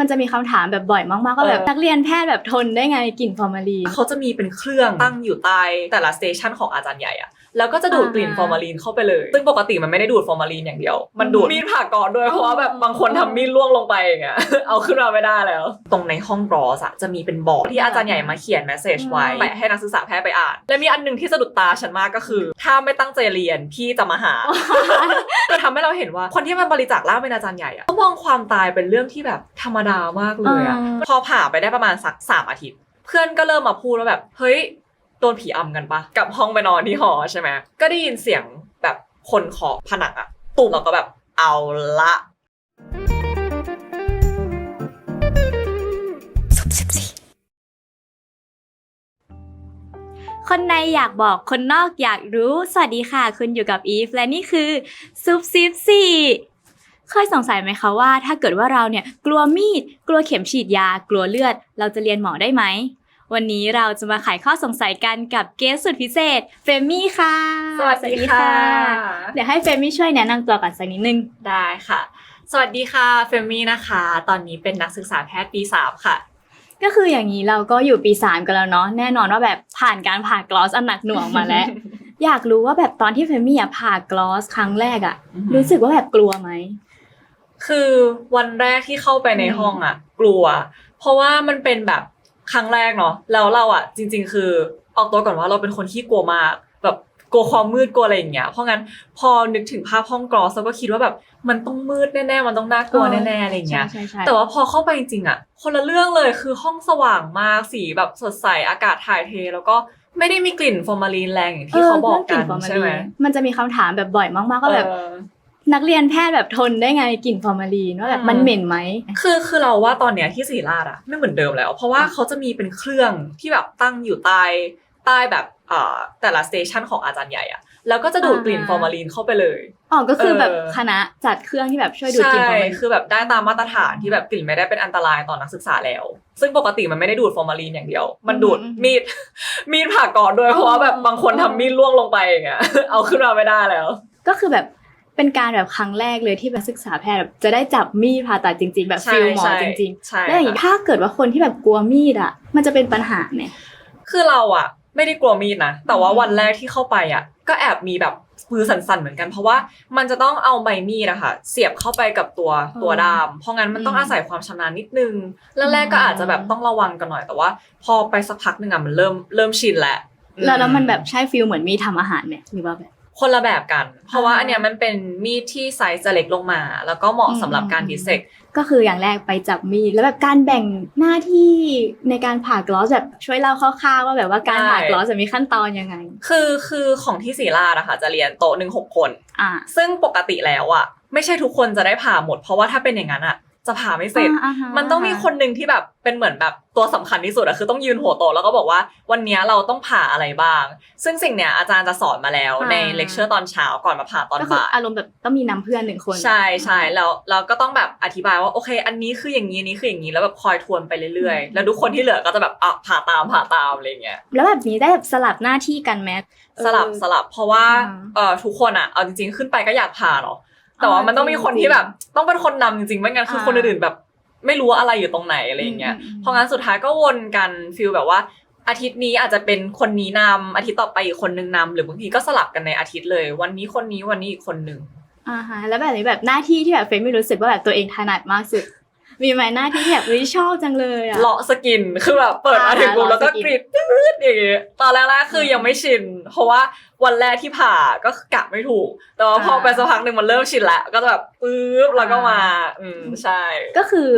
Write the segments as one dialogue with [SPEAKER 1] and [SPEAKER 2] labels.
[SPEAKER 1] มันจะมีคำถามแบบบ่อยมากๆว่าแบบ
[SPEAKER 2] เออ
[SPEAKER 1] นักเรียนแพทย์แบบทนได้ไงกลิ่นฟอร์มาลีน
[SPEAKER 2] เขาจะมีเป็นเครื่องตั้งอยู่ใต้แต่ละสเตชันของอาจารย์ใหญ่อะ แล้วก็จะดูดกลิ่น
[SPEAKER 1] อ่า
[SPEAKER 2] ฟอร์มาลีนเข้าไปเลย ซึ่งปกติมันไม่ได้ดูดฟอร์มาลีนอย่างเดียว มันดูดมีดผ่ากรด้วย เพราะว่าแบบบางคนทำมีดล่วงลงไปอย่างเงี้ย เอาขึ้นมาไม่ได้แล้ว ตรงในห้องรอสอะจะมีเป็นบอร์ดที่อาจารย์ใหญ่มาเขียนแมสเซจไว้
[SPEAKER 1] อืม
[SPEAKER 2] ไปให้นักศึกษาแพทย์ไปอ่าน และมีอันหนึงที่สะดุดตาฉันมากก็คือ ถ้าไม่ตั้งใจเรียนพี่จะมาหาจะทำให้เราเห็นว่าคนที่มันบริจาคร่างเป็นอาจารย์ใหญ่อะเขามองความตายเป็นเรื่องที่แบบธรรมดามากเลยอะ
[SPEAKER 1] อ่า
[SPEAKER 2] พอผ่าไปได้ประมาณสักสามอาทิตย์ เพื่อนก็เริ่มมาพูดว่าแบบเฮ้ยโดนผีอำกันปะกลับห้องไปนอนที่หอใช่ไหมก็ได้ยินเสียงแบบคนเคาะผนังอะตุ่มแล้วก็แบบเอาละ
[SPEAKER 1] คนในอยากบอกคนนอกอยากรู้ สวัสดีค่ะ คุณอยู่กับอีฟและนี่คือซุปซิปสี่เคยสงสัยไหมคะว่า ถ้าเกิดว่าเราเนี่ยกลัวมีด กลัวเข็มฉีดยา กลัวเลือด เราจะเรียนหมอได้ไหม วันนี้เราจะมาไขข้อสงสัยกันกับเกสสุดพิเศษเฟรมมี่ค่ะ เดี๋ยวให้เฟรมมี่ช่วยแนะนำตัวก่อนสักนิดนึง
[SPEAKER 2] ได้ค่ะ สวัสดีค่ะเฟมมี่นะคะ ตอนนี้เป็นนักศึกษาแพทย์ปีสามค่ะ
[SPEAKER 1] ก็คืออย่างนี้เราก็อยู่ปีสามกันแล้วเนาะแน่นอนว่าแบบผ่านการผ่ากลอสอันหนักหน่วงมาแล้ว อยากรู้ว่าแบบตอนที่เฟมมี่อะผ่ากลอสครั้งแรกอะ
[SPEAKER 2] อือหือ
[SPEAKER 1] รู้สึกว่าแบบกลัวไหม
[SPEAKER 2] คือวันแรกที่เข้าไปใน
[SPEAKER 1] อืม
[SPEAKER 2] ห้องอะกลัว เพราะว่ามันเป็นแบบ ครั้งแรกเนาะแล้วเราอะจริง ๆ คือออกตัวก่อนว่าเราเป็นคนที่กลัวมากแบบกลัวความมืดกลัวอะไรอย่างเงี้ยเพราะงั้นพอนึกถึงภาพห้องกรอสเราก็คิดว่าแบบมันต้องมืดแน่ๆมันต้องน่ากลัวแน่ๆอะไรอย่างเงี้ย
[SPEAKER 1] ใช่ใช่
[SPEAKER 2] แต่ว่าพอเข้าไปจริงๆอะคนละเรื่องเลยคือห้องสว่างมากสีแบบสดใสอากาศถ่ายเท แล้วก็ไม่ได้มีกลิ่นฟอร์มาลีนแรงอย่างที่เขาบอกกัน
[SPEAKER 1] เรื่องลิ่ฟร์า
[SPEAKER 2] ใช่ไหม
[SPEAKER 1] ลีนมันจะมีคำถามแบบบ่อยมากๆว่าแบบ
[SPEAKER 2] เออ
[SPEAKER 1] นักเรียนแพทย์แบบทนได้ไงกลิ่นฟอร์มาลีนว่าแบบ
[SPEAKER 2] อืม
[SPEAKER 1] มันเหม็นไหม
[SPEAKER 2] คือคือเราว่าตอนเนี้ยที่ศรีราชอะไม่เหมือนเดิมแล้ว เพราะว่าเขาจะมีเป็นเครื่องที่แบบตั้งอยู่ใต้ใต้แบบเอ่อแต่ละสเตชันของอาจารย์ใหญ่อะแล้วก็จะดูดกลิ่น
[SPEAKER 1] อ่า
[SPEAKER 2] ฟอร์มาลีนเข้าไปเลย
[SPEAKER 1] อ๋อก็คือแบบ
[SPEAKER 2] เออ
[SPEAKER 1] คณะจัดเครื่องที่แบบช่วยดูดกลิ่นฟอร์มาลีน
[SPEAKER 2] คือแบบได้ตามมาตรฐานที่แบบกลิ่นไม่ได้เป็นอันตรายต่อนักศึกษาแล้ว ซึ่งปกติมันไม่ได้ดูดฟอร์มาลีนอย่างเดียว มันดูด
[SPEAKER 1] อืม
[SPEAKER 2] มีดมีดผ่ากรด้วยเพราะว่าแบบบางคนทำมีดล่วงลงไปอย่างเงี้ยเอาขึ้นมาไม่ได้แล้ว
[SPEAKER 1] ก็คือแบบ เป็นการแบบครั้งแรกเลยที่แบบศึกษาแพทย์แบบจะได้จับมีดผ่าตัดจริง ๆ แบบ
[SPEAKER 2] ใช่
[SPEAKER 1] ฟิลหมอ
[SPEAKER 2] ใช่
[SPEAKER 1] จริง
[SPEAKER 2] ใช่
[SPEAKER 1] ๆแล้วอย่างนี้
[SPEAKER 2] ค่ะ
[SPEAKER 1] ถ้าเกิดว่าคนที่แบบกลัวมีดอะ มันจะเป็นปัญหาไหม
[SPEAKER 2] คือเราอะไม่ได้กลัวมีดนะแต่ว่า
[SPEAKER 1] อืม
[SPEAKER 2] วันแรกที่เข้าไปอะก็แอบมีแบบมือสั่นๆเหมือนกันเพราะว่ามันจะต้องเอาใบมีดอะค่ะ เสียบเข้าไปกับตัวตัวดาม เพราะงั้นมันต้องอาศัยความชำนาญนิดนึงแรกๆก็อาจจะแบบต้องระวังกันหน่อยแต่ว่า พอไปสักพักหนึ่งอะมันเริ่มเริ่มชินแล้ว
[SPEAKER 1] แล้วแล้วมัน
[SPEAKER 2] อื
[SPEAKER 1] แบบใช่ฟิลเหมือนมีดทำอาหารไหมหรือว่าแบบ
[SPEAKER 2] คนละแบบกัน เพราะว่า
[SPEAKER 1] อ่า
[SPEAKER 2] อันเนี้ยมันเป็นมีดที่ไซส์จะเล็กลงมา แล้วก็เหมาะสำหรับการ
[SPEAKER 1] อืม
[SPEAKER 2] ดิเซก
[SPEAKER 1] ก็คืออย่างแรกไปจับมีดแล้วแบบการแบ่งหน้าที่ในการผ่ากลอสแบบช่วยเล่าคร่าวๆว่าแบบว่าการ
[SPEAKER 2] ได้
[SPEAKER 1] ผ่ากลอสจะมีขั้นตอนยังไง
[SPEAKER 2] คือคือของที่ศรีราชอะค่ะจะเรียนโต๊ะหนึ่งหกคน
[SPEAKER 1] อ่า
[SPEAKER 2] ซึ่งปกติแล้วอะไม่ใช่ทุกคนจะได้ผ่าหมด เพราะว่าถ้าเป็นอย่างนั้นอะ จะผ่าไม่เสร็จ
[SPEAKER 1] อ่าฮะ
[SPEAKER 2] มันต้องมีคนหนึ่งที่แบบเป็นเหมือนแบบตัวสำคัญที่สุดอะคือต้องยืนหัวโตะแล้วก็บอกว่าวันเนี้ยเราต้องผ่าอะไรบ้าง ซึ่งสิ่งเนี้ยอาจารย์จะสอนมาแล้ว
[SPEAKER 1] อ่า
[SPEAKER 2] ในเลคเชอร์ตอนเช้าก่อนมาผ่าตอน
[SPEAKER 1] ก็คือ
[SPEAKER 2] บ่าย
[SPEAKER 1] อารมณ์แบบต้องมีนำเพื่อนหนึ่งคน
[SPEAKER 2] ใช่ใช่แล้วเราก็ต้องแบบอธิบายว่าโอเค อันนี้คืออย่างนี้อันนี้คืออย่างนี้แล้วแบบคอยทวนไปเรื่อยๆแล้วทุกคนที่เหลือก็จะแบบอะผ่าตามผ่าตามอะไรอย่างเงี้ย
[SPEAKER 1] แล้วแบบนี้ได้แบบสลับหน้าที่กันไหม
[SPEAKER 2] สลับ
[SPEAKER 1] เออ
[SPEAKER 2] สลับเพราะว่า
[SPEAKER 1] อ่า
[SPEAKER 2] เอ่อทุกคนอะเอาจริงๆขึ้นไปก็อยากผ่าเนาะ แต่ว่า
[SPEAKER 1] อ่า
[SPEAKER 2] มันต้องมีคน
[SPEAKER 1] จริงๆ
[SPEAKER 2] ที่แบบ ต้องเป็นคนนำจริงๆไม่งั้นคือ
[SPEAKER 1] อ่า
[SPEAKER 2] คนอื่นๆแบบ ไม่รู้ว่าอะไรอยู่ตรงไหนอะไรอย่างเงี้ย
[SPEAKER 1] อืมอืม
[SPEAKER 2] เพราะงั้นสุดท้ายก็วนกันฟิลแบบว่าอาทิตย์นี้อาจจะเป็นคนนี้นำอาทิตย์ต่อไปอีกคนนึงนำหรือบางทีก็สลับกันในอาทิตย์เลย วันนี้คนนี้วันนี้อีกคนหนึ่ง
[SPEAKER 1] อ่าฮะแล้วแบบนี้แบบหน้าที่ที่แบบเฟรมไม่รู้สึกว่าแบบตัวเองถนัดมากสุด มีไหมหน้าที่ที่แบบวิชอบจังเลยอะ
[SPEAKER 2] เลาะสกินคือแบบเปิดมา
[SPEAKER 1] อ่า
[SPEAKER 2] ถึงปุ๊บ
[SPEAKER 1] เลาะ
[SPEAKER 2] แล้วก็
[SPEAKER 1] สกิน
[SPEAKER 2] กรีดตืดอย่างเงี้ยตอนแรกๆคือยังไม่ชิน เพราะว่าวันแรกที่ผ่าก็กะไม่ถูก แต่ว่าพอไปสักพักหนึ่งมันเริ่มชินแล้วก็จะแบบปึ๊บแล้วก็มา อืมใช่
[SPEAKER 1] ก็คือ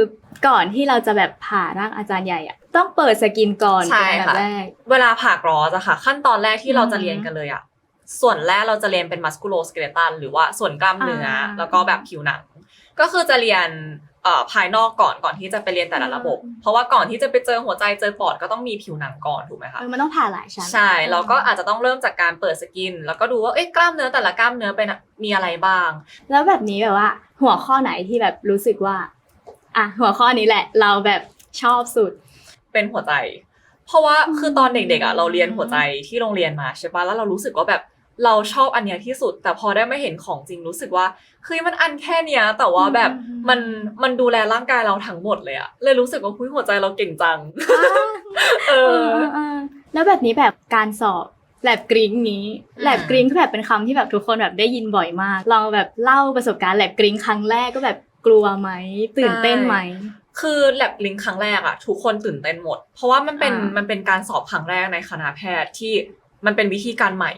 [SPEAKER 1] ก่อนที่เราจะแบบผ่าร่างอาจารย์ใหญ่อะต้องเปิดสกินก่อน
[SPEAKER 2] ใช่
[SPEAKER 1] เป็นอันดั
[SPEAKER 2] ค่ะ
[SPEAKER 1] บแรก
[SPEAKER 2] เวลาผ่ากรอสอะค่ะ ขั้นตอนแรกที่เราจะ
[SPEAKER 1] อืม
[SPEAKER 2] เรียนกันเลยอะส่วนแรกเราจะเรียนเป็นมัสคูโลสเกเลตันหรือว่าส่วนกล้ามเนื้ออา แล้วก็แบบผิวหนัง ก็คือจะเรียนเอ่อ ภายนอกก่อนก่อนที่จะไปเรียนแต่ละระบบ
[SPEAKER 1] อืม
[SPEAKER 2] เพราะว่าก่อนที่จะไปเจอหัวใจเจอปอดก็ต้องมีผิวหนังก่อนถูกไหมคะ
[SPEAKER 1] เออมันต้องผ่าหลายชั้น
[SPEAKER 2] ใช่เราก็อาจจะต้องเริ่มจากการเปิดสกิน แล้วก็ดูว่าเอ๊ะกล้ามเนื้อแต่ละกล้ามเนื้อเป็นมีอะไรบ้าง
[SPEAKER 1] แล้วแบบนี้แบบว่า หัวข้อไหนที่แบบรู้สึกว่าอะหัวข้อนี้แหละ เราแบบชอบสุด
[SPEAKER 2] เป็นหัวใจ เพราะว่า
[SPEAKER 1] อืม
[SPEAKER 2] คือตอนเด็กๆอะเราเรียนหัวใจที่โรงเรียนมาใช่ปะแล้วเรารู้สึกว่าแบบ เราชอบอันเนี้ยที่สุด แต่พอได้มาเห็นของจริงรู้สึกว่าเฮ้ยมันอันแค่เนี้ย แต่ว่าแบบ
[SPEAKER 1] อืม
[SPEAKER 2] มันมันดูแลร่างกายเราทั้งหมดเลยอะเลยรู้สึกว่าคุยหัวใจเราเก่งจังเอ
[SPEAKER 1] เอ
[SPEAKER 2] อ
[SPEAKER 1] อเออแล้วแบบนี้แบบการสอบแลบกริ้งนี้
[SPEAKER 2] อืม
[SPEAKER 1] แลบกริ้งคือแบบเป็นคำที่แบบทุกคนแบบได้ยินบ่อยมากลองแบบเล่าประสบการณ์แลบกริ้งครั้งแรกก็แบบกลัวไหมตื่นเต้นไหม
[SPEAKER 2] คือแลบลิงครั้งแรกอะทุกคนตื่นเต้นหมด เพราะว่ามันเป็น
[SPEAKER 1] อ่ามั
[SPEAKER 2] มันเป็นการสอบครั้งแรกในคณะแพทย์ที่มันเป็นวิธีการใหม่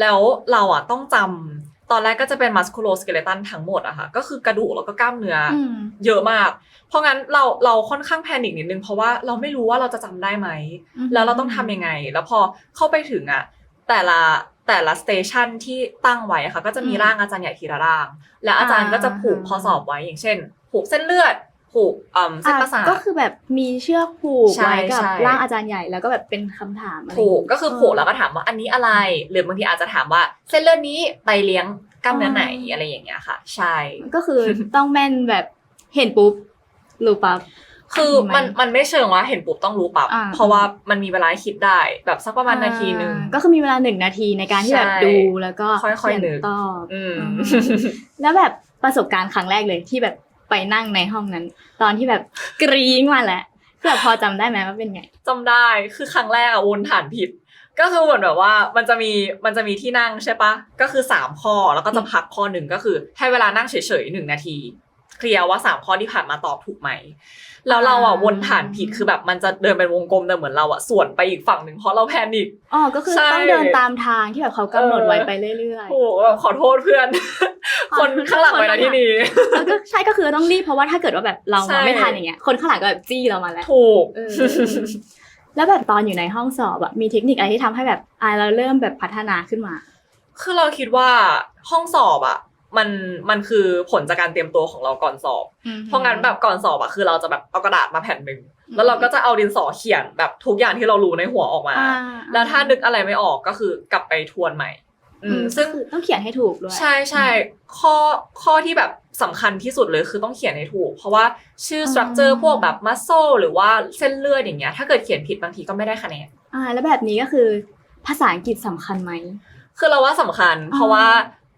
[SPEAKER 2] แล้วเราอะต้องจำตอนแรกก็จะเป็นมัสคูโลสเกเลตันทั้งหมดอะค่ะ ก็คือกระดูกแล้วก็กล้ามเนื้ออ
[SPEAKER 1] อืม
[SPEAKER 2] เยอะมาก เพราะงั้นเราเราค่อนข้างแพนิคนิดนึง เพราะว่าเราไม่รู้ว่าเราจะจำได้ไหม
[SPEAKER 1] อืม
[SPEAKER 2] แล้วเราต้องทำยังไง แล้วพอเข้าไปถึงอะแต่ละแต่ละสเตชันที่ตั้งไว้อะค่ะ ก็จะมี
[SPEAKER 1] อืม
[SPEAKER 2] ร่างอาจารย์ใหญ่ทีละร่าง แล้วอาจารย์ก็จะผูก
[SPEAKER 1] อ่า
[SPEAKER 2] ข้อสอบไว้อย่างเช่น ผูกเส้นเลือด ผูกอ่าเส้นประสาท
[SPEAKER 1] อะก็คือแบบมีเชือกผูก
[SPEAKER 2] ใช่
[SPEAKER 1] ไว้กับ
[SPEAKER 2] ใช่
[SPEAKER 1] ร่างอาจารย์ใหญ่แล้วก็แบบเป็นคำถามอะไร
[SPEAKER 2] ผูกก็คือผูกแล้วก็ถามว่าอันนี้อะไร หรือบางทีอาจจะถามว่าเส้นเลือดนี้ไปเลี้ยงกล้ามเนื้อไหนอะไรอย่างเงี้ยค่ะ ใช่
[SPEAKER 1] ก็คือต้องแม่นแบบเห็นปุ๊บรู้ปั๊บ
[SPEAKER 2] คือ
[SPEAKER 1] ใช่ไหม
[SPEAKER 2] มันมันไม่เชิงว่าเห็นปุ๊บต้องรู้ปรับ
[SPEAKER 1] อ่า
[SPEAKER 2] เพราะว่ามันมีเวลาให้คิดได้แบบสักประมาณนาทีหนึ่ง
[SPEAKER 1] อ่าก็คือมีเวลาหนึ่งนาทีในการที่แบบ
[SPEAKER 2] ใช่
[SPEAKER 1] ดูแล้วก็
[SPEAKER 2] ค่อยๆ
[SPEAKER 1] เขียน
[SPEAKER 2] นึก
[SPEAKER 1] ตอบ
[SPEAKER 2] อืม
[SPEAKER 1] อืมแล้วแบบประสบการณ์ครั้งแรกเลยที่แบบ ไปนั่งในห้องนั้น ตอนที่แบบกรี๊งมาแล้วคือแบบพอจำได้ไหมว่าเป็นไง
[SPEAKER 2] จำได้คือครั้งแรกอะวนฐานผิด ก็คือเหมือนแบบว่ามันจะมีมันจะมีที่นั่งใช่ปะก็คือสามข้อแล้วก็จะพักข้อหนึ่งก็คือ ให้เวลานั่งเฉยๆหนึ่งนาที เคลียร์ว่าสามข้อที่ผ่านมาตอบถูกไหมแล้วเราอะ
[SPEAKER 1] อ่า
[SPEAKER 2] วนฐานผิดคือแบบมันจะเดินเป็นวงกลมแต่เหมือนเราอะสวนไปอีกฝั่งหนึ่งเพราะเราแพนิค
[SPEAKER 1] อ๋อก็คือ
[SPEAKER 2] ใช่
[SPEAKER 1] ต้องเดินตามทางที่แบบเขากำหนดไว้ไปเรื่อย
[SPEAKER 2] โอ้โหแบบขอโทษเพื่อน
[SPEAKER 1] ขอ
[SPEAKER 2] คนข้างหลัง
[SPEAKER 1] คน
[SPEAKER 2] ไว้
[SPEAKER 1] ข้า
[SPEAKER 2] นะ
[SPEAKER 1] งหลัง
[SPEAKER 2] ที่นี้
[SPEAKER 1] ๆแล้วก็ใช่ก็คือต้องรีบเพราะว่าถ้าเกิดว่าแบบเรา
[SPEAKER 2] ใช่
[SPEAKER 1] มาไม่ทันอย่างเงี้ยคนข้างหลังก็แบบจี้เรามาแล้ว
[SPEAKER 2] ถูก
[SPEAKER 1] เออเออเออแล้วแบบตอนอยู่ในห้องสอบอะมีเทคนิคอะไรที่ทำให้แบบอ่าเราเริ่มแบบพัฒนาขึ้นมา
[SPEAKER 2] คือเราคิดว่าห้องสอบอะ มันมันคือผลจากการเตรียมตัวของเราก่อนสอบ เพราะงั้นแบบก่อนสอบอะคือเราจะแบบเอากระดาษมาแผ่นหนึ่งแล้วเราก็จะเอาดินสอเขียนแบบทุกอย่างที่เรารู้ในหัวออกมา
[SPEAKER 1] อ่า
[SPEAKER 2] แล้วถ้านึกอะไรไม่ออกก็คือกลับไปทวนใหม่อื
[SPEAKER 1] อื
[SPEAKER 2] ม
[SPEAKER 1] ม
[SPEAKER 2] ซึ่ง
[SPEAKER 1] คือต้องเขียนให้ถูกด้วย
[SPEAKER 2] ใช่ใช่ข้อข้อที่แบบสำคัญที่สุดเลยคือต้องเขียนให้ถูก เพราะว่าชื่อ structure
[SPEAKER 1] อ่า
[SPEAKER 2] พวกแบบ muscle หรือว่าเส้นเลือดอย่างเงี้ยถ้าเกิดเขียนผิดบางทีก็ไม่ได้คะแนน
[SPEAKER 1] อ่าแล้วแบบนี้ก็คือภาษาอังกฤษสำคัญไหม
[SPEAKER 2] คือเราว่าสำคัญ เพราะว่า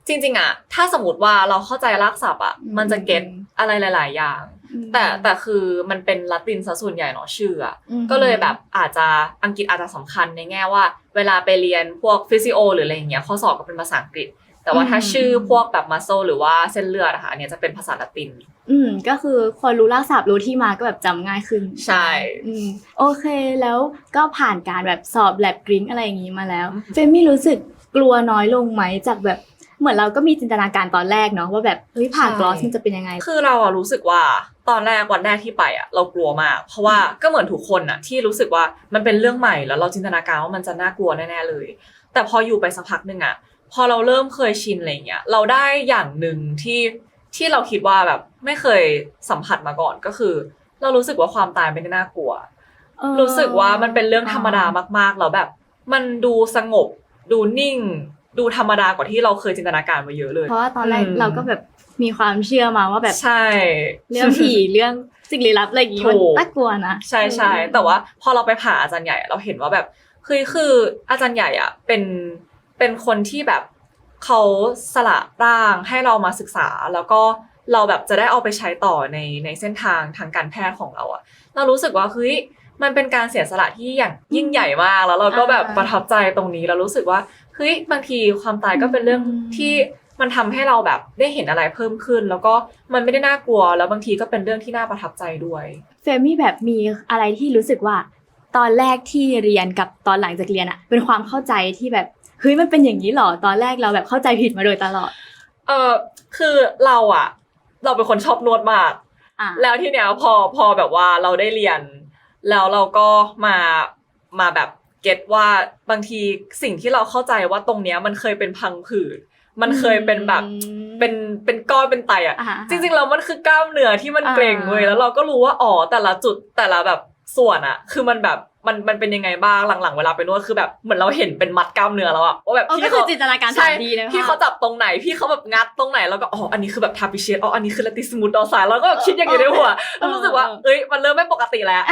[SPEAKER 2] จริง ๆอะถ้าสมมติว่าเราเข้าใจรากศัพท์อะ
[SPEAKER 1] อืม
[SPEAKER 2] มันจะเก็ตอะไรหลาย ๆ อย่าง
[SPEAKER 1] อืม
[SPEAKER 2] แต่แต่คือมันเป็นละตินซะส่วนใหญ่เนาะชื่ออะ
[SPEAKER 1] อืม
[SPEAKER 2] ก็เลยแบบอาจจะอังกฤษอาจจะสำคัญในแง่ว่า เวลาไปเรียนพวกฟิสิโอ หรืออะไรอย่างเงี้ยข้อสอบก็เป็นภาษาอังกฤษ แต่ว่าถ้าชื่อพวกแบบมัสโซหรือว่าเส้นเลือดอะค่ะอันเนี้ยจะเป็นภาษาละติน
[SPEAKER 1] อืมก็คือคนรู้รากศัพท์รู้ที่มาก็แบบจำง่ายขึ้น
[SPEAKER 2] ใช่
[SPEAKER 1] อืมโอเคแล้วก็ผ่านการแบบสอบแลบกริ้งอะไรอย่างนี้มาแล้ว
[SPEAKER 2] อืม
[SPEAKER 1] เฟมมี่รู้สึกกลัวน้อยลงไหมจากแบบ เหมือนเราก็มีจินตนาการตอนแรกเนาะว่าแบบเฮ้ยผ่านกลอสมันจะเป็นยังไง
[SPEAKER 2] คือเราอะรู้สึกว่าตอนแรกวันแรกที่ไปอะเรากลัวมาก เพราะว่าก็เหมือนทุกคนอะที่รู้สึกว่ามันเป็นเรื่องใหม่แล้วเราจินตนาการว่ามันจะน่ากลัวแน่ๆเลย แต่พออยู่ไปสักพักหนึ่งอะพอเราเริ่มเคยชินอะไรเงี้ยเราได้อย่างหนึ่งที่ที่เราคิดว่าแบบไม่เคยสัมผัสมาก่อนก็คือ เรารู้สึกว่าความตายไม่ได้น่ากลัว
[SPEAKER 1] เออ
[SPEAKER 2] รู้สึกว่ามันเป็นเรื่องธรรมดามากๆแล้วแบบ มันดูสงบดูนิ่ง ดูธรรมดากว่าที่เราเคยจินตนาการมาเยอะเลย
[SPEAKER 1] เพราะว่าตอนแรก
[SPEAKER 2] อืม
[SPEAKER 1] เราก็แบบมีความเชื่อมาว่าแบบ
[SPEAKER 2] ใช่
[SPEAKER 1] เรื่องผีเรื่องสิ่งลี้ลับอะไรอย่างงี้มัน
[SPEAKER 2] ถูก
[SPEAKER 1] น่ากลัวนะ
[SPEAKER 2] ใช่ใช่แต่ว่าพอเราไปผ่าอาจารย์ใหญ่เราเห็นว่าแบบคือคืออาจารย์ใหญ่อะเป็นเป็นคนที่แบบเขาสละร่างให้เรามาศึกษา แล้วก็เราแบบจะได้เอาไปใช้ต่อในในเส้นทางทางการแพทย์ของเราอะเรารู้สึกว่าเฮ้ยมันเป็นการเสียสละที่อย่างยิ่งใหญ่มากแล้วเราก็แบบ
[SPEAKER 1] อ่า
[SPEAKER 2] ประทับใจตรงนี้เรารู้สึกว่า เฮ้ยบางทีความตายก็เป็นเรื่อง
[SPEAKER 1] อืม
[SPEAKER 2] ที่มันทำให้เราแบบได้เห็นอะไรเพิ่มขึ้น แล้วก็มันไม่ได้น่ากลัว แล้วบางทีก็เป็นเรื่องที่น่าประทับใจด้วย
[SPEAKER 1] เฟมมี่แบบมีอะไรที่รู้สึกว่า ตอนแรกที่เรียนกับตอนหลังจากเรียนอะเป็นความเข้าใจที่แบบเฮ้ยมันเป็นอย่างนี้เหรอตอนแรกเราแบบเข้าใจผิดมาโดยตลอด
[SPEAKER 2] เออคือเราอะเราเป็นคนชอบนวดมาก
[SPEAKER 1] อะ
[SPEAKER 2] แล้วที่เนี้ยพอพอแบบว่าเราได้เรียน แล้วเราก็มามาแบบ เก็ตว่าบางทีสิ่งที่เราเข้าใจว่าตรงเนี้ยมันเคยเป็นพังผืดมันเคยเป็นแบบเป็นเป็นก้อนเป็นไตอะ
[SPEAKER 1] อ่า
[SPEAKER 2] จริงๆแล้วมันคือกล้ามเนื้อที่มัน
[SPEAKER 1] อ่า
[SPEAKER 2] เกร็งเว้ยแล้วเราก็รู้ว่าอ๋อแต่ละจุดแต่ละแบบ ส่วนอะคือมันแบบมันมันเป็นยังไงบ้างหลังๆ เวลาไปนวดคือแบบเหมือนเราเห็นเป็นมัดกล้ามเนื้อแล้วอะว่าแบบ
[SPEAKER 1] เออ
[SPEAKER 2] พี่
[SPEAKER 1] ก็คือ
[SPEAKER 2] เขา
[SPEAKER 1] จินตนาการ
[SPEAKER 2] ใช่
[SPEAKER 1] สามดีเลย
[SPEAKER 2] พี่เขาจับตรงไหนพี่เขาแบบงัดตรงไหนแล้วก็อ๋ออันนี้คือแบบทาปิเชียอ๋ออันนี้คือลาติสมูดดอสายแล้วก็แบบคิดอย่างนี้ในหัวแล้วรู้สึกว่าเอ้ยมันเริ่มไม่ปกติแล้ว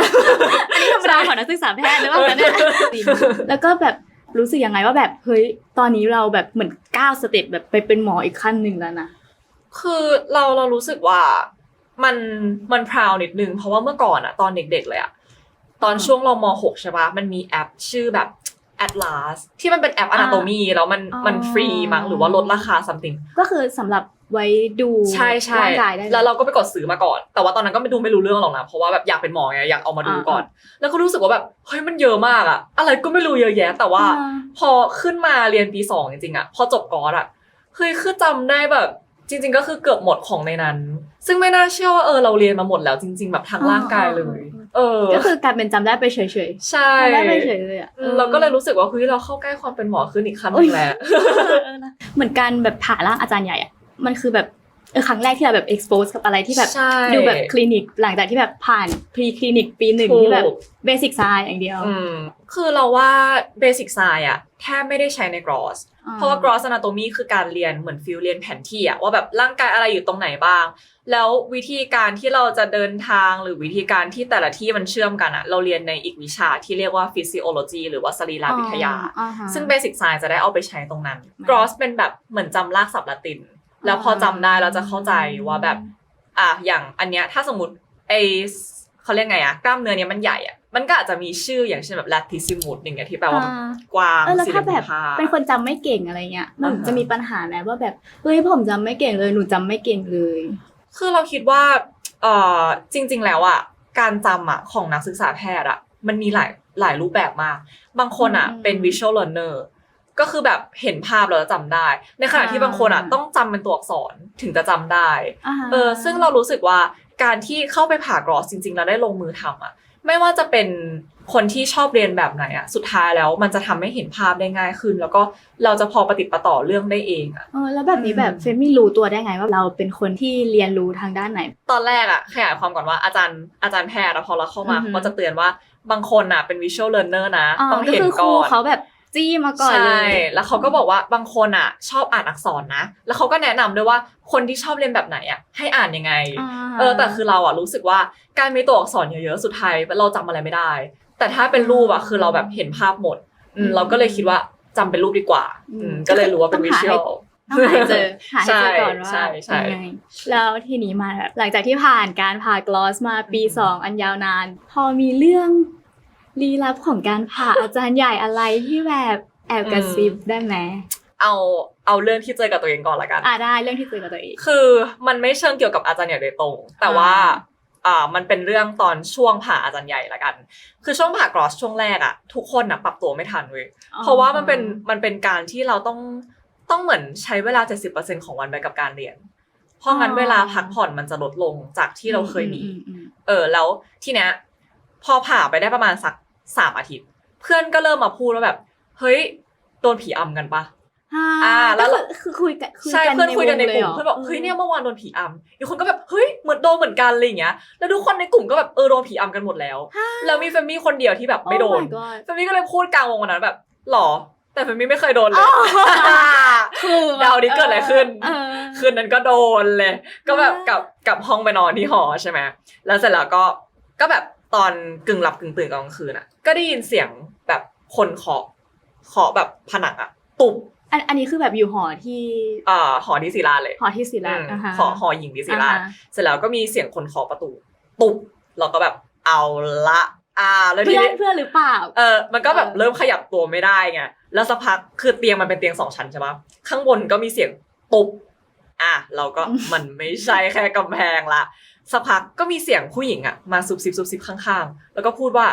[SPEAKER 1] อันนี้ธรรมดาของนักศึกษาแพทย์หรือเปล่าคะเนี่ยแล้วก็แบบรู้สึกยังไงว่าแบบเฮ้ยตอนนี้เราแบบเหมือนก้าวสเต็ปแบบไปเป็นหมออีกขั้นหนึ่งแล้วนะ
[SPEAKER 2] คือเราเรารู้สึกว่ามันมันพราวนิดนึงเพราะว่าเมื่อก่อนอะตอนเด็กๆเลยอะ ตอน
[SPEAKER 1] อืม
[SPEAKER 2] ช่วงเราม .6 ใช่ปะมันมีแอปชื่อแบบ Atlas ที่มันเป็นแอป Anatomy แล้วมัน
[SPEAKER 1] อ๋อ
[SPEAKER 2] มันฟรีมั้งหรือว่าลดราคา something
[SPEAKER 1] ก็คือสำหรับไว้ดู
[SPEAKER 2] ใช่ใช่
[SPEAKER 1] ร่างกายได้ลย
[SPEAKER 2] แล้วเราก็ไปกดซื้อมาก่อน แต่ว่าตอนนั้นก็ไม่ดูไม่รู้เรื่องหรอกนะเพราะว่าแบบอยากเป็นหมอไงอยากเอามาดู
[SPEAKER 1] อ่า
[SPEAKER 2] ก่อน แล้วก็รู้สึกว่าแบบเฮ้ยมันเยอะมากอะอะไรก็ไม่รู้เยอะแยะ แต่ว่า
[SPEAKER 1] อ่า
[SPEAKER 2] พอขึ้นมาเรียนปีสองจริงๆอะพอจบกอร์ดอะเฮ้ยคือจำได้แบบจริง ๆ ก็คือเกือบหมดของในนั้น ซึ่งไม่น่าเชื่อว่าเออเราเรียนมาหมดแล้วจริง ๆ แบบทั้งร่างกายเลย เออ
[SPEAKER 1] ก็คือกลายเป็นจำได้ไปเฉยๆ
[SPEAKER 2] ใช่
[SPEAKER 1] จำได้ไปเฉยเลยอะ
[SPEAKER 2] อืมเราก็เลยรู้สึกว่าเฮ้ยเราเข้าใกล้ความเป็นหมอขึ้นอีกขั้นหนึงแล้ว
[SPEAKER 1] เหมือนการแบบผ่าร่างอาจารย์ใหญ่อะมันคือแบบเออครั้งแรกที่เราแบบ expose กับอะไรที่แบบ
[SPEAKER 2] ใช่
[SPEAKER 1] ดูแบบคลินิกหลังจากที่แบบผ่าน pre คลินิกปีหนึ่ง
[SPEAKER 2] ถูก
[SPEAKER 1] ที่แบบเบสิกไซน์อย่างเดียว
[SPEAKER 2] อืมคือเราว่าเบสิกไซน์อะแทบไม่ได้ใช้ในกรอส เพราะว่า gross anatomy คือการเรียนเหมือนฟิลเรียนแผนที่อะว่าแบบร่างกายอะไรอยู่ตรงไหนบ้าง แล้ววิธีการที่เราจะเดินทางหรือวิธีการที่แต่ละที่มันเชื่อมกันอะเราเรียนในอีกวิชาที่เรียกว่า physiology หรือว่าสรีรวิทยา
[SPEAKER 1] อ่ฮะ
[SPEAKER 2] ซึ่ง basic science จะได้เอาไปใช้ตรงนั้น
[SPEAKER 1] ไม่
[SPEAKER 2] gross เป็นแบบเหมือนจำรากศัพท์ละติน แล้วพอจำได้เราจะเข้าใจว่าแบบอะอย่างอันเนี้ยถ้าสมมติไอ เขาเรียกไงอะกล้ามเนื้อเนี้ยมันใหญ่อะมันก็อาจจะมีชื่ออย่างเช่นแบบ latissimus อย่างเงี้ยที่แปลว่า
[SPEAKER 1] อ่า
[SPEAKER 2] กว้าง
[SPEAKER 1] เออแล้วถ้าแบบ
[SPEAKER 2] สี่เหลี่ยมผืนผ้า
[SPEAKER 1] เป็นคนจำไม่เก่งอะไรเงี้ยมัน
[SPEAKER 2] อ่าฮะ
[SPEAKER 1] จะมีปัญหาไหมว่าแบบเฮ้ยผมจำไม่เก่งเลยหนูจำไม่เก่งเลย
[SPEAKER 2] คือเราคิดว่าเออจริง ๆ แล้วอะการจำอะของนักศึกษาแพทย์อะมันมีหลายหลายรูปแบบมาก บางคนอะ
[SPEAKER 1] อืม
[SPEAKER 2] เป็น visual learner ก็คือแบบเห็นภาพแล้วจำได้ ในขณะที่
[SPEAKER 1] อ่า
[SPEAKER 2] บางคนอะต้องจำเป็นตัวอักษรถึงจะจำได้า
[SPEAKER 1] ฮะ
[SPEAKER 2] เออซึ่งเรารู้สึกว่า การที่เข้าไปผ่ากรอสจริง ๆ แล้วได้ลงมือทำอะไม่ว่าจะเป็นคนที่ชอบเรียนแบบไหนอะสุดท้ายแล้วมันจะทำให้เห็นภาพได้ง่ายขึ้น แล้วก็เราจะพอปฏิดประต่อเรื่องได้เองอะ
[SPEAKER 1] เออแล้วแบบนี้
[SPEAKER 2] อืม
[SPEAKER 1] แบบเฟมมี่รู้ตัวได้ไงว่าเราเป็นคนที่เรียนรู้ทางด้านไหน
[SPEAKER 2] ตอนแรกอะขยายความก่อนว่าอาจารย์อาจารย์แพทย์อะพอเราเข้ามา
[SPEAKER 1] อือหือ
[SPEAKER 2] เขาก็จะเตือนว่าบางคนอะเป็น visual learner นะ
[SPEAKER 1] อ่า
[SPEAKER 2] ต้อง
[SPEAKER 1] ก็
[SPEAKER 2] เห็น
[SPEAKER 1] คือครู
[SPEAKER 2] ก่อน
[SPEAKER 1] เขาแบบ จี้มาก่อนเล
[SPEAKER 2] ใช่
[SPEAKER 1] ย
[SPEAKER 2] แล้วเขาก็บอกว่าบางคนอะชอบอ่านอักษรนะ แล้วเขาก็แนะนำด้วยว่าคนที่ชอบเรียนแบบไหนอะให้อ่านยังไง
[SPEAKER 1] อ่า
[SPEAKER 2] เออแต่คือเราอะรู้สึกว่าการมีตัวอักษรเยอะๆสุดท้ายเราจำอะไรไม่ได้ แต่ถ้าเป็นรูปอะคือเราแบบเห็นภาพหมดอืมเราก็เลยคิดว่าจำเป็นรูปดีกว่าอืมก็เลยรู้ว่าเป็น
[SPEAKER 1] ต้องหาให้
[SPEAKER 2] visual
[SPEAKER 1] ต้องหาให้เจอ หาให้เจอก่อนว่า
[SPEAKER 2] ใช่ใช่
[SPEAKER 1] เป็นไงแล้วทีนี้มาแบบหลังจากที่ผ่านการผ่ากลอสมาปี
[SPEAKER 2] อืม
[SPEAKER 1] สองอันยาวนาน พอมีเรื่อง ลี้ลับของการผ่าอาจารย์ใหญ่อะไรที่แบบแอบกระซิบได้ไหม
[SPEAKER 2] เอาเอาเรื่องที่เจอกับตัวเองก่อนละกัน
[SPEAKER 1] อ่าได้เรื่องที่เจอกับตัวเอง
[SPEAKER 2] คือมันไม่เชิงเกี่ยวกับอาจารย์ใหญ่โดยตรง แต่ว่าอ่ามันเป็นเรื่องตอนช่วงผ่าอาจารย์ใหญ่ละกัน คือช่วงผ่ากรอสช่วงแรกอะทุกคนอะปรับตัวไม่ทันเว้ยเพราะว่ามันเป็นมันเป็นการที่เราต้องต้องเหมือนใช้เวลา 70%ของวันไปกับการเรียน เพราะงั้น
[SPEAKER 1] อ๋อ
[SPEAKER 2] เวลาพักผ่อนมันจะลดลงจากที่เราเคยมี
[SPEAKER 1] อือือืม
[SPEAKER 2] เออ แล้วทีเนี้ยพอผ่าไปได้ประมาณสัก สามอาทิตย์ เพื่อนก็เริ่มมาพูดว่าแบบ เฮ้ยโดนผีอำกันปะ
[SPEAKER 1] อ่า
[SPEAKER 2] อ่าแล้ว
[SPEAKER 1] ก็คือคือคุยกันคุย
[SPEAKER 2] ใช่
[SPEAKER 1] กัน
[SPEAKER 2] เพื่อนคุยกันในกลุ่ม
[SPEAKER 1] วงล
[SPEAKER 2] เพื่อนบอกเฮ้ยเนี่ยเมื่อวานโดนผีอำอีกคนก็แบบเฮ้ยเหมือนโดนเหมือนกันอะไรอย่างเงี้ยแล้วทุกคนในกลุ่มก็แบบเออโดนผีอำกันหมดแล้ว แล้วมีแฟมมี่คนเดียวที่แบบไม่โดน
[SPEAKER 1] Oh my god
[SPEAKER 2] แฟมมี่ก็เลยพูดกลางวงวันนั้นแบบหรอแต่แฟมมี่ไม่เคยโดนเลย
[SPEAKER 1] คือ
[SPEAKER 2] เดาดิเกิดอะไรขึ้น
[SPEAKER 1] เออ
[SPEAKER 2] คืนนั้นก็โดนเลย ก็แบบกลับกลับห้องไปนอนที่หอใช่ไหมแล้วเสร็จแล้วก็ก็แบบ ตอนกึ่งหลับกึ่งตื่นกลางคืนอะ ก็ได้ยินเสียงแบบคนเคาะเคาะแบบผนังอะ ตุบ
[SPEAKER 1] อันอันนี้คือแบบอยู่หอที่
[SPEAKER 2] อ่าหอที่ศิลาเลย
[SPEAKER 1] หอที่ศิลา
[SPEAKER 2] อืม
[SPEAKER 1] อ่าฮะ
[SPEAKER 2] หอหอหญิงที่ศิลา
[SPEAKER 1] อ่าฮะ
[SPEAKER 2] เสร็จแล้วก็มีเสียงคนเคาะประตู ตุบเราก็แบบเอาละอ่าแล้วที
[SPEAKER 1] เพื่อน
[SPEAKER 2] นี้
[SPEAKER 1] เพื่อนหรือเปล่า
[SPEAKER 2] เออมันก็แบบ
[SPEAKER 1] เออ
[SPEAKER 2] เริ่มขยับตัวไม่ได้ไง แล้วสักพักคือเตียงมันเป็นเตียงสองชั้นใช่ปะข้างบนก็มีเสียงตุบ อะเราก็มันไม่ใช่แค่กำแพงละ สักพักก็มีเสียงผู้หญิงอะมาซุบซิบซุบซิบข้างๆ แล้วก็พูดว่า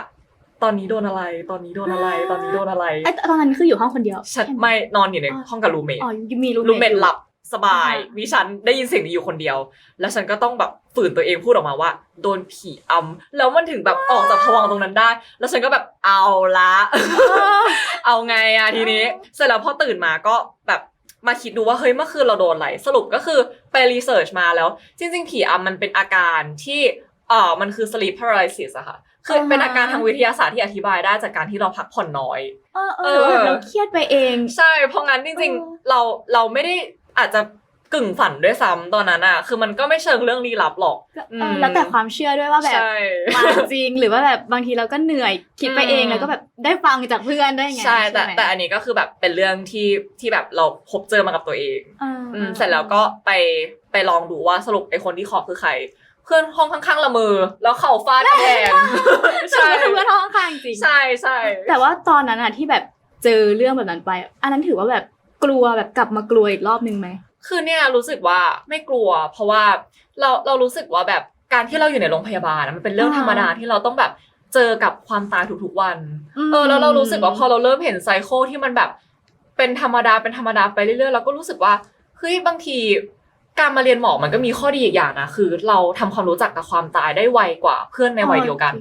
[SPEAKER 2] ตอนนี้โดนอะไร ตอนนี้โดนอะไร ตอนนี้โดนอะไร
[SPEAKER 1] ไอ้ตอนนั้นคืออยู่ห้องคนเดียว
[SPEAKER 2] ฉัน
[SPEAKER 1] ใช่ห
[SPEAKER 2] ไม่นอนอยู่ในห้องกับรูเมท
[SPEAKER 1] อ๋อมีรู
[SPEAKER 2] รูเมท
[SPEAKER 1] อยู่
[SPEAKER 2] หลับสบาย
[SPEAKER 1] อ่าฮะ
[SPEAKER 2] วิฉันได้ยินเสียงนี้อยู่คนเดียว แล้วฉันก็ต้องแบบฝืนตัวเองพูดออกมาว่า โดนผีอำแล้วมันถึงแบบออกจากภวังค์ตรงนั้นได้ แล้วฉันก็แบบเอาละ เอาไงอะทีนี้ เสร็จแล้วพอตื่นมาก็แบบ มาคิดดูว่าเฮ้ยเมื่อคืนเราโดนอะไรสรุปก็คือไปรีเสิร์ชมาแล้ว จริง ๆ ผีอำมันเป็นอาการที่เอ่อมันคือ sleep paralysis อะค่ะคือ
[SPEAKER 1] อ่าฮะ
[SPEAKER 2] เป็นอาการทางวิทยาศาสตร์ที่อธิบายได้จากการที่เราพักผ่อนน้อย
[SPEAKER 1] เออเออหรือว่าแบบเราเครียดไปเอง
[SPEAKER 2] ใช่เพราะงั้นจริง
[SPEAKER 1] เออ
[SPEAKER 2] ๆเราเราไม่ได้อาจจะ กึ่งฝันด้วยซ้ำตอนนั้นอะคือมันก็ไม่เชิงเรื่องลี้ลับหรอก
[SPEAKER 1] ก็
[SPEAKER 2] อื
[SPEAKER 1] เออ
[SPEAKER 2] ม
[SPEAKER 1] แล้วแต่ความเชื่อด้วยว่าแบบ
[SPEAKER 2] ใช่
[SPEAKER 1] มาจริงหรือว่าแบบบางทีเราก็เหนื่อยคิดไปเอง
[SPEAKER 2] อืม
[SPEAKER 1] แล้วก็แบบได้ฟังจากเพื่อนได้ไง
[SPEAKER 2] ใช่แต่
[SPEAKER 1] ไหม
[SPEAKER 2] แต่อันนี้ก็คือแบบเป็นเรื่องที่ที่แบบเราพบเจอมากับตัวเอง
[SPEAKER 1] เออ
[SPEAKER 2] อืมเสร็จแล้วก็ไปไปลองดูว่าสรุปไอ้คนที่ขอคือใครเพื่อนห้องข้างๆละเมอแล้วเข่าฟาดกำแพง
[SPEAKER 1] ใช่คือเพื่อนห้องข้างจริง
[SPEAKER 2] ใช่ใช่
[SPEAKER 1] แต่ว่าตอนนั้นอะที่แบบเจอเรื่องแบบนั้นไป อันนั้นถือว่าแบบกลัวแบบกลับมากลัวอีกรอบนึงไหม
[SPEAKER 2] คือเนี่ยรู้สึกว่าไม่กลัว เพราะว่าเราเรารู้สึกว่าแบบการที่เราอยู่ในโรงพยาบาลอะมันเป็นเรื่อง
[SPEAKER 1] อ่า
[SPEAKER 2] ธรรมดาที่เราต้องแบบเจอกับความตายทุกๆวัน
[SPEAKER 1] ม
[SPEAKER 2] เออแล้วเรารู้สึกว่าพอเราเริ่มเห็นไซโคลที่มันแบบเป็นธรรมดาเป็นธรรมดาไปเรื่อยๆเราก็รู้สึกว่าเฮ้ยบางทีการมาเรียนหมอมันก็มีข้อดีอีกอย่างนะคือ เราทำความรู้จักกับความตายได้ไวกว่าเพื่อนในวัยเดียวกัน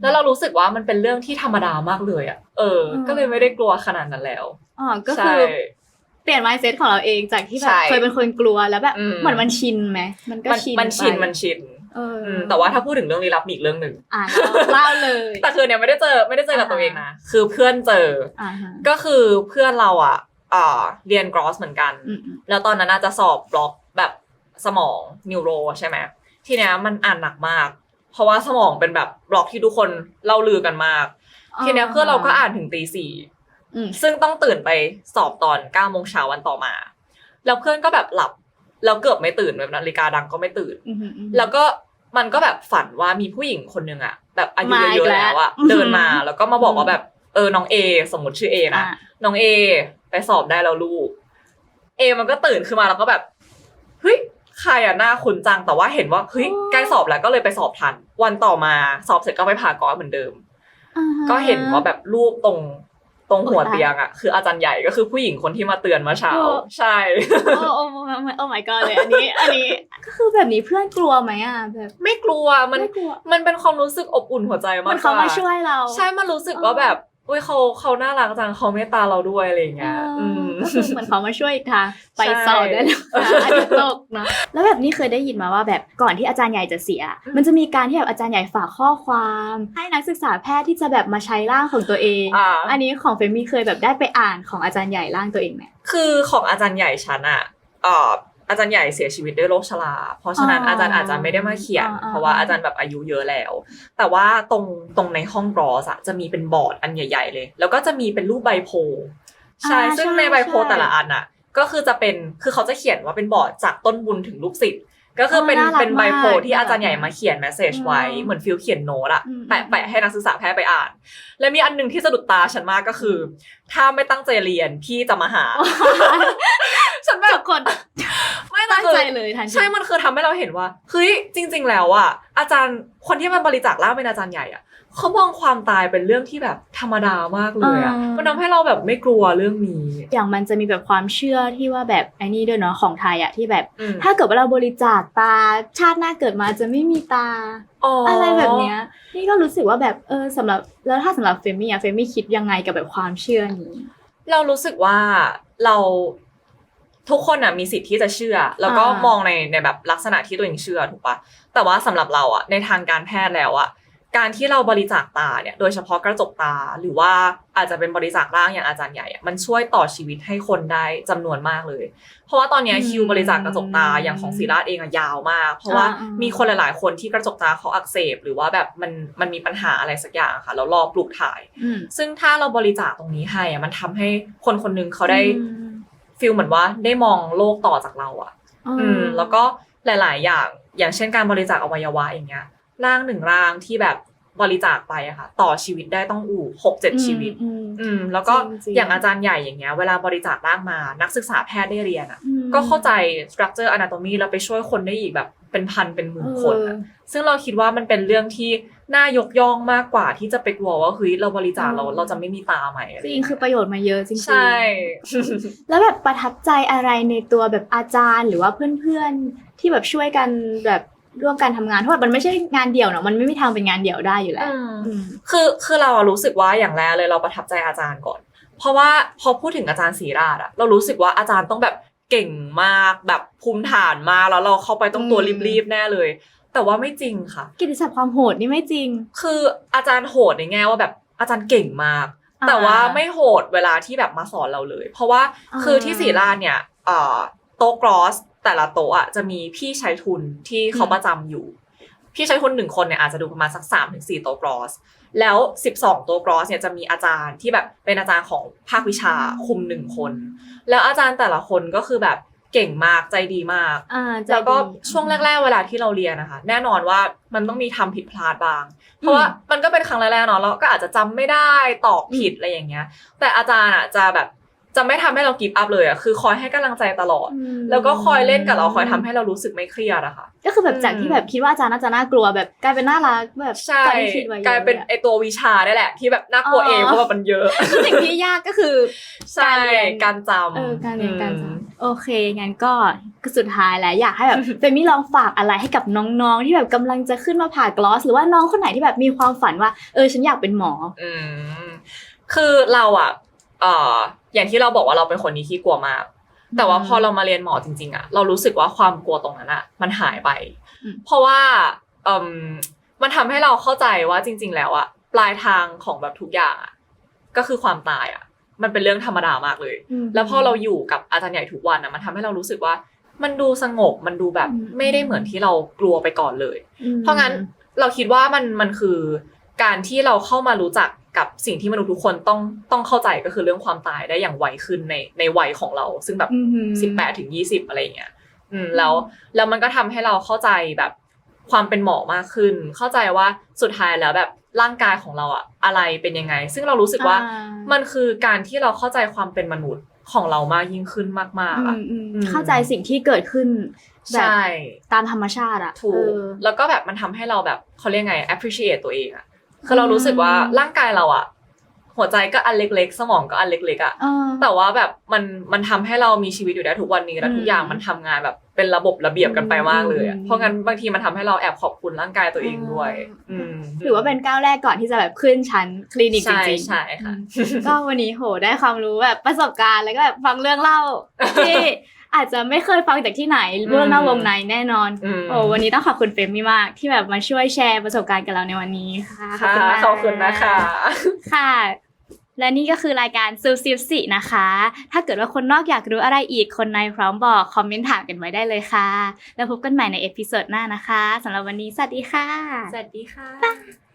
[SPEAKER 2] แล้วเรารู้สึกว่ามันเป็นเรื่องที่ธรรมดามากเลยอะเออ ก็เลยไม่ได้กลัวขนาดนั้นแล้ว
[SPEAKER 1] อ๋อก็
[SPEAKER 2] ใช่
[SPEAKER 1] คือ เปลี่ยน mindset ของเราเองจากที่แบ
[SPEAKER 2] ใช่
[SPEAKER 1] บเคยเป็นคนกลัวแล้วแบบ
[SPEAKER 2] อืม
[SPEAKER 1] เหมือนมันชินไหมมันก็
[SPEAKER 2] มัน
[SPEAKER 1] ชิน
[SPEAKER 2] มันชิน
[SPEAKER 1] ไป
[SPEAKER 2] มันชิน
[SPEAKER 1] เอออ
[SPEAKER 2] อืมแต่ว่าถ้าพูดถึงเรื่องลี้ลับมีอีกเรื่องหนึ่ง
[SPEAKER 1] อ่าเล่าเลย
[SPEAKER 2] แต่คือเนี่ยไม่ได้เจอไม่ได้เจอกับ
[SPEAKER 1] อ่า
[SPEAKER 2] ตัวเองนะคือเพื่อนเจอ
[SPEAKER 1] อ่าฮะ
[SPEAKER 2] ก็คือเพื่อนเราอะอ่าเรียนกรอสเหมือนกัน
[SPEAKER 1] อืมอืม
[SPEAKER 2] แล้วตอนนั้นน่าจะสอบบล็อกแบบสมองนิวโรใช่ไหมทีเนี้ยมันอ่านหนักมาก เพราะว่าสมองเป็นแบบบล็อกที่ทุกคนเล่าลือกันมาก ทีเนี้ยเพื่อนเราก็อ่านถึงตีสี่
[SPEAKER 1] อืม
[SPEAKER 2] ซึ่งต้องตื่นไปสอบตอนเก้าโมงเช้าวันต่อมา แล้วเพื่อนก็แบบหลับแล้วเกือบไม่ตื่นแบบนาฬิกาดังก็ไม่ตื่น
[SPEAKER 1] อืมอืมอืม
[SPEAKER 2] แล้วก็มันก็แบบฝันว่ามีผู้หญิงคนหนึ่งอะแบบอายุ
[SPEAKER 1] มาอี
[SPEAKER 2] เย
[SPEAKER 1] ก
[SPEAKER 2] อะๆ
[SPEAKER 1] แล้ว
[SPEAKER 2] แล้วอะ
[SPEAKER 1] อือหือ
[SPEAKER 2] เดินมาแล้วก็มาบอกว่าแบบเออน้องเอสมมติชื่อเอนะ
[SPEAKER 1] อ่า
[SPEAKER 2] น้องเอไปสอบได้แล้วลูก เอมันก็ตื่นขึ้นมาแล้วก็แบบเฮ้ยใครอะหน้าคุ้นจังแต่ว่าเห็นว่าเฮ้ยใกล้สอบแล้วก็เลยไปสอบทัน วันต่อมาสอบเสร็จก็ไปผ่ากอเหมือนเดิม
[SPEAKER 1] อ่าฮะ
[SPEAKER 2] ก็เห็นว่าแบบรูปตรง ตรงหัว
[SPEAKER 1] โอ้ตาย
[SPEAKER 2] เตียงอะคืออาจารย์ใหญ่ก็คือผู้หญิงคนที่มาเตือนเมื่อเช้า
[SPEAKER 1] โอ้
[SPEAKER 2] ใช่
[SPEAKER 1] โอ้โอ้โอ้โอ้ my god เลยอันนี้ อันนี้ก็คือแบบนี้เพื่อนกลัวไหมอะแบบ
[SPEAKER 2] ไม่กลัวมัน
[SPEAKER 1] ไม่กลัว
[SPEAKER 2] มันเป็นความรู้สึกอบอุ่นหัวใจมาก
[SPEAKER 1] มันเขา
[SPEAKER 2] กว่
[SPEAKER 1] มาช่วยเรา
[SPEAKER 2] ใช่มันรู้สึกว่าแบบ เว้ยเขาเขาน่ารักจังเขาเมตตาเราด้วยอะไรอย่างเงี้ย
[SPEAKER 1] เอ
[SPEAKER 2] อื
[SPEAKER 1] อ
[SPEAKER 2] ม
[SPEAKER 1] ก็คือเหมือนเขามาช่วยอีกทางไป
[SPEAKER 2] ใช่
[SPEAKER 1] สอบได้แล้วนะอาจจะตกเนาะแล้วแบบนี้เคยได้ยินมาว่าแบบก่อนที่อาจารย์ใหญ่จะเสีย
[SPEAKER 2] อืม
[SPEAKER 1] มันจะมีการที่แบบอาจารย์ใหญ่ฝากข้อความ ให้นักศึกษาแพทย์ที่จะแบบมาใช้ร่างของตัวเอง
[SPEAKER 2] อ่า
[SPEAKER 1] อันนี้ของเฟมมี่เคยแบบได้ไปอ่านของอาจารย์ใหญ่ร่างตัวเองไหม
[SPEAKER 2] คือของอาจารย์ใหญ่ฉันอะเอ่ออาจารย์ใหญ่เสียชีวิตด้วยโรคชรา เพราะฉะนั้น
[SPEAKER 1] อ๋ออ
[SPEAKER 2] อาจารย์อาจจะไม่ได้มาเขียน
[SPEAKER 1] อ่าอ่า
[SPEAKER 2] เพราะว่าอาจารย์แบบอายุเยอะแล้ว แต่ว่าตรงตรงในห้องกรอสอะจะมีเป็นบอร์ดอันใหญ่ ๆ เลย แล้วก็จะมีเป็นรูปใบโพลใช่
[SPEAKER 1] อ่า
[SPEAKER 2] ซึ่ง
[SPEAKER 1] ใช่
[SPEAKER 2] ในใบโพล
[SPEAKER 1] ใช่
[SPEAKER 2] แต่ละอันอะก็คือจะเป็น คือเขาจะเขียนว่าเป็นบอร์ดจากต้นบุญถึงลูกศิษย์ ก็คือเป็น
[SPEAKER 1] อ๋อน่ารัก
[SPEAKER 2] เป็นใบโพล
[SPEAKER 1] มาก
[SPEAKER 2] ที่อาจารย์ใหญ่มาเขียนแมสเซจไว้
[SPEAKER 1] อืม
[SPEAKER 2] เหมือนฟิลเขียนโน้ตอะ
[SPEAKER 1] อืม
[SPEAKER 2] แปะแปะให้นักศึกษาแพทย์ไปอ่าน และมีอันหนึ่งที่สะดุดตาฉันมากก็คือ ถ้าไม่ตั้งใจเรียนพี่จะมาหา ฉันแบบ
[SPEAKER 1] ทุกคน
[SPEAKER 2] ไม่
[SPEAKER 1] ตั้ง
[SPEAKER 2] คือ
[SPEAKER 1] ใจเลยทันที
[SPEAKER 2] ใช่มันคือทำให้เราเห็นว่าเฮ้ยจริง ๆ แล้วอะอาจารย์คนที่มันบริจาคร่างเป็นอาจารย์ใหญ่อะเขามองความตายเป็นเรื่องที่แบบธรรมดามากเลยอะ
[SPEAKER 1] อ่ามั
[SPEAKER 2] มันทำให้เราแบบไม่กลัวเรื่องนี้
[SPEAKER 1] อย่างมันจะมีแบบความเชื่อที่ว่าแบบไอ้นี่ด้วยเนาะของไทยอะที่แบบ
[SPEAKER 2] อืม
[SPEAKER 1] ถ้าเกิดว่าเราบริจาคตาชาติหน้าเกิดมาจะไม่มีตาอะไรแบบเนี้ยนี่ก็รู้สึกว่าแบบเออสำหรับแล้วถ้าสำหรับเฟมี่อะเฟมี่คิดยังไงกับแบบความเชื่อนี้
[SPEAKER 2] เรารู้สึกว่าเรา ทุกคนอะมีสิทธิ์ที่จะเชื่อ แล้วก็
[SPEAKER 1] อ่าม
[SPEAKER 2] มองในในแบบลักษณะที่ตัวเองเชื่อถูกปะแต่ว่าสำหรับเราอะในทางการแพทย์แล้วอะการที่เราบริจาคตาเนี่ยโดยเฉพาะกระจกตาหรือว่าอาจจะเป็นบริจาคร่างอย่างอาจารย์ใหญ่อะมันช่วยต่อชีวิตให้คนได้จำนวนมากเลย เพราะว่าตอนเนี้ย
[SPEAKER 1] อืม
[SPEAKER 2] คิวบริจาคกระจกตาอย่างของศิราชเองอะยาวมาก เพราะว่า
[SPEAKER 1] อ่าอ่ามี
[SPEAKER 2] มีคนหลาย ๆ คนที่กระจกตาเขาอักเสบ หรือว่าแบบมันมันมีปัญหาอะไรสักอย่างอะค่ะแล้วรอปลูกถ่าย
[SPEAKER 1] อืม
[SPEAKER 2] ซึ่งถ้าเราบริจาคตรงนี้ให้อะมันทำให้คนคนหนึงเขาได้
[SPEAKER 1] อืม
[SPEAKER 2] ฟีลเหมือนว่าได้มองโลกต่อจากเราอะ
[SPEAKER 1] อื
[SPEAKER 2] อืม แล้วก็หลาย ๆ อย่าง อย่างเช่นการบริจาคอวัยวะอย่างเงี้ย ร่างหนึ่งร่างที่แบบบริจาคไปอะค่ะ ต่อชีวิตได้ต้องอู่หกเจ็ดชีวิต
[SPEAKER 1] อืม
[SPEAKER 2] อืมแล้วก็
[SPEAKER 1] จริงๆ
[SPEAKER 2] อย่างอาจารย์ใหญ่อย่างเงี้ย เวลาบริจาคร่างมานักศึกษาแพทย์ได้เรียนอะ
[SPEAKER 1] อืม
[SPEAKER 2] ก็เข้าใจ structure anatomy แล้วไปช่วยคนได้อีกแบบเป็นพันเป็นหมื่นคนอะ
[SPEAKER 1] เออ
[SPEAKER 2] ซึ่งเราคิดว่ามันเป็นเรื่องที่ น่ายกย่องมากกว่าที่จะไปกลัวว่าเฮ้ยเราบริจาคเรา
[SPEAKER 1] อืม
[SPEAKER 2] เราจะไม่มีตาไหมะไจ
[SPEAKER 1] ริงคือประโยชน์มาเยอะจริงๆ
[SPEAKER 2] ใช่
[SPEAKER 1] แล้วแบบประทับใจอะไรในตัวแบบอาจารย์หรือว่าเพื่อนๆที่แบบช่วยกันแบบร่วมกันทำงานเพราะว่ามันไม่ใช่งานเดี่ยวเนาะมันไม่มีทางเป็นงานเดี่ยวได้อยู่แล้ว
[SPEAKER 2] อืม
[SPEAKER 1] อืม
[SPEAKER 2] คือคือเราอะรู้สึกว่าอย่างแรกเลยเราประทับใจอาจารย์ก่อน เพราะว่าพอพูดถึงอาจารย์ศรีราชอะเรารู้สึกว่าอาจารย์ต้องแบบเก่งมากแบบภูมิฐานมากแล้วเราเข้าไปต้องตัว
[SPEAKER 1] อืม
[SPEAKER 2] รีบๆแน่เลย แต่ว่าไม่จริงค่ะ
[SPEAKER 1] กิตติศัพท์ความโหดนี่ไม่จริง
[SPEAKER 2] คืออาจารย์โหดในแง่ว่าแบบอาจารย์เก่งมาก
[SPEAKER 1] อ่า
[SPEAKER 2] แต่ว่าไม่โหดเวลาที่แบบมาสอนเราเลย เพราะว่า
[SPEAKER 1] อ่า
[SPEAKER 2] คือที่ศรีราชเนี่ยเอ่อโต๊ะกรอสแต่ละโต๊ะอะจะมีพี่ใช้ทุนที่เขา
[SPEAKER 1] อืม
[SPEAKER 2] ประจำอยู่ พี่ใช้ทุนหนึ่งคนเนี่ยอาจจะดูประมาณสักสามถึงสี่โต๊ะกรอสแล้วสิบสองโต๊ะกรอสเนี่ยจะมีอาจารย์ที่แบบเป็นอาจารย์ของภาควิชาคุมหนึ่งคน แล้วอาจารย์แต่ละคนก็คือแบบ เก่งมากใจดีมาก
[SPEAKER 1] อ่าใจ
[SPEAKER 2] แล้วก็
[SPEAKER 1] ดี
[SPEAKER 2] ช่วงแรก ๆ เวลาที่เราเรียนนะคะ แน่นอนว่ามันต้องมีทำผิดพลาดบ้าง เพราะว่ามันก็เป็นครั้งแรกๆเนาะเราก็อาจจะจำไม่ได้ตอบผิดอะไรอย่างเงี้ย แต่อาจารย์อะจะแบบจะไม่ทำให้เรากิฟต์อัพเลยอะคือคอยให้กำลังใจตลอด
[SPEAKER 1] อืม
[SPEAKER 2] แล้วก็คอยเล่นกับเราคอยทำให้เรารู้สึกไม่เครียดอะค่ะ
[SPEAKER 1] ก็คือแบบจาก
[SPEAKER 2] อืม
[SPEAKER 1] ที่แบบคิดว่าอาจารย์น่าจะน่ากลัวแบบกลายเป็นน่ารักแบบ
[SPEAKER 2] ใช่
[SPEAKER 1] กว่าที่คิดไว้อะ
[SPEAKER 2] กลายเป็นไอตัววิชาได้แหละ ที่แบบน่ากลัว
[SPEAKER 1] อ๋อ
[SPEAKER 2] เองเพราะว่ามันเยอะ
[SPEAKER 1] คือสิ่งที่ยากก็คือ
[SPEAKER 2] ใช่
[SPEAKER 1] การเรียน
[SPEAKER 2] การจำ
[SPEAKER 1] เออการเรียนการ
[SPEAKER 2] อืม
[SPEAKER 1] จำ โอเคงั้นก็สุดท้ายแล้วอยากให้แบบเฟมมี่ลองฝากอะไรให้กับน้องๆ ที่แบบกำลังจะขึ้นมาผ่ากลอส หรือว่าน้องคนไหนที่แบบมีความฝันว่า เออฉันอยากเป็นหมอ
[SPEAKER 2] อืมคือเราอะเอ่ออย่างที่เราบอกว่าเราเป็นคนนี้ที่กลัวมาก แต่ว่าพอเรามาเรียนหมอจริง ๆอะเรารู้สึกว่าความกลัวตรงนั้นอะมันหายไป
[SPEAKER 1] อืม
[SPEAKER 2] เพราะว่าเอ่มมันทำให้เราเข้าใจว่าจริง ๆ แล้วอะปลายทางของแบบทุกอย่างอะก็คือความตายอะ มันเป็นเรื่องธรรมดามากเลย
[SPEAKER 1] ม
[SPEAKER 2] แล้วพอเราอยู่กับอาจารย์ใหญ่ทุกวันอะมันทำให้เรารู้สึกว่า มันดูสงบมันดูแบบ
[SPEAKER 1] อืม
[SPEAKER 2] ไม่ได้เหมือนที่เรากลัวไปก่อนเลย
[SPEAKER 1] อืม
[SPEAKER 2] เพราะงั้นเราคิดว่ามันมันคือการที่เราเข้ามารู้จักกับสิ่งที่มนุษย์ทุกคนต้องต้องเข้าใจก็คือเรื่องความตายได้อย่างไวขึ้นในในวัยของเรา ซึ่งแบบ
[SPEAKER 1] อืม
[SPEAKER 2] สิบแปดถึงยี่สิบอะไรอย่างเงี้ยอืมแล้วแล้วมันก็ทำให้เราเข้าใจแบบความเป็นหมอมากขึ้น เข้าใจว่าสุดท้ายแล้วแบบ ร่างกายของเราอะอะไรเป็นยังไง ซึ่งเรารู้สึกว่า
[SPEAKER 1] อ่
[SPEAKER 2] มันคือการที่เราเข้าใจความเป็นมนุษย์ของเรามากยิ่งขึ้นมากๆ
[SPEAKER 1] อื
[SPEAKER 2] อะ
[SPEAKER 1] มอืม
[SPEAKER 2] อืม
[SPEAKER 1] เข้าใจสิ่งที่เกิดขึ้นแบบ
[SPEAKER 2] ใช่
[SPEAKER 1] ตามธรรมชาติอะ
[SPEAKER 2] ถูก
[SPEAKER 1] เออ
[SPEAKER 2] แล้วก็แบบมันทำให้เราแบบเขาเรียกไง appreciate ตัวเองอะคือเรารู้สึกว่า
[SPEAKER 1] อืม
[SPEAKER 2] ร่างกายเราอะหัวใจก็อันเล็ก ๆ สมองก็อันเล็กๆอะ
[SPEAKER 1] เออ
[SPEAKER 2] แต่ว่าแบบมันมันทำให้เรามีชีวิตอยู่ได้ทุกวันนี้และทุกอย่าง
[SPEAKER 1] อืม
[SPEAKER 2] มันทำงานแบบ เป็นระบบระเบียบกันไปมากเลยอะ
[SPEAKER 1] อืม
[SPEAKER 2] เพราะงั้นบางทีมันทำให้เราแอบขอบคุณร่างกายตัวเองด้วยอืม
[SPEAKER 1] ถือว่าเป็นก้าวแรกก่อนที่จะแบบขึ้นชั้นคลินิกจ
[SPEAKER 2] ใช่
[SPEAKER 1] ริงๆ
[SPEAKER 2] ใช่ค่ะ
[SPEAKER 1] อืมก็วันนี้โหได้ความรู้แบบประสบการณ์แล้วก็แบบฟังเรื่องเล่าที่อาจจะไม่เคยฟังจากที่ไหนเรื่องเล่าวงในแน่นอน
[SPEAKER 2] อืม
[SPEAKER 1] โอ้วันนี้ต้องขอบคุณเฟรมมี่มาก ที่แบบมาช่วยแชร์ประสบการณ์กับเราในวันนี้ค่ะ
[SPEAKER 2] ค่ะ
[SPEAKER 1] มาก
[SPEAKER 2] ขอบคุณนะคะ
[SPEAKER 1] ค่ะ และนี่ก็คือรายการซูซิฟสินะคะ ถ้าเกิดว่าคนนอกอยากรู้อะไรอีกคนในพร้อมบอก คอมเมนต์ถามกันไว้ได้เลยค่ะ แล้วพบกันใหม่ในเอพิโซดหน้านะคะสำหรับวันนี้สวัสดีค่ะ
[SPEAKER 2] สวัสดีค่ะ